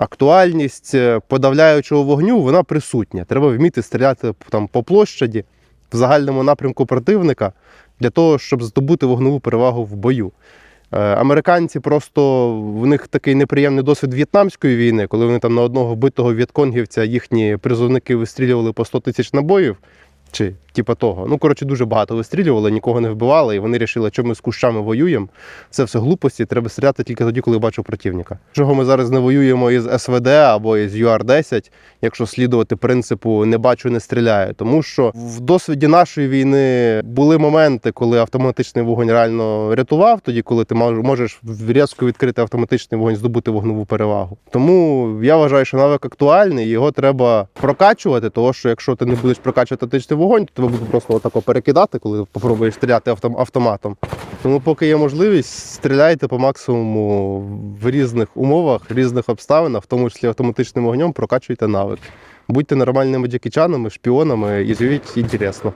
актуальність е, подавляючого вогню вона присутня. Треба вміти стріляти там по площаді в загальному напрямку противника для того, щоб здобути вогневу перевагу в бою. Е, Американці просто в них такий неприємний досвід В'єтнамської війни, коли вони там на одного битого в'єтконгівця їхні призовники вистрілювали по 100 тисяч набоїв. Чи типа того. Ну, коротше, дуже багато вистрілювали, нікого не вбивали, і вони вирішили, що ми з кущами воюємо. Це все глупості, треба стріляти тільки тоді, коли бачу противника. Чого ми зараз не воюємо із СВД або із ЮАР-10, якщо слідувати принципу не бачу, не стріляю. Тому що в досвіді нашої війни були моменти, коли автоматичний вогонь реально рятував, тоді, коли ти можеш різко відкрити автоматичний вогонь, здобути вогневу перевагу. Тому я вважаю, що навик актуальний, його треба прокачувати, тому що якщо ти не будеш прокачувати автоматичний вогонь, тебе буде просто отако перекидати, коли попробуєш стріляти автом- автоматом. Тому поки є можливість, стріляйте по максимуму в різних умовах, різних обставинах, в тому числі автоматичним вогнем, прокачуйте навик. Будьте нормальними джекічанами, шпіонами і живіть інтересно.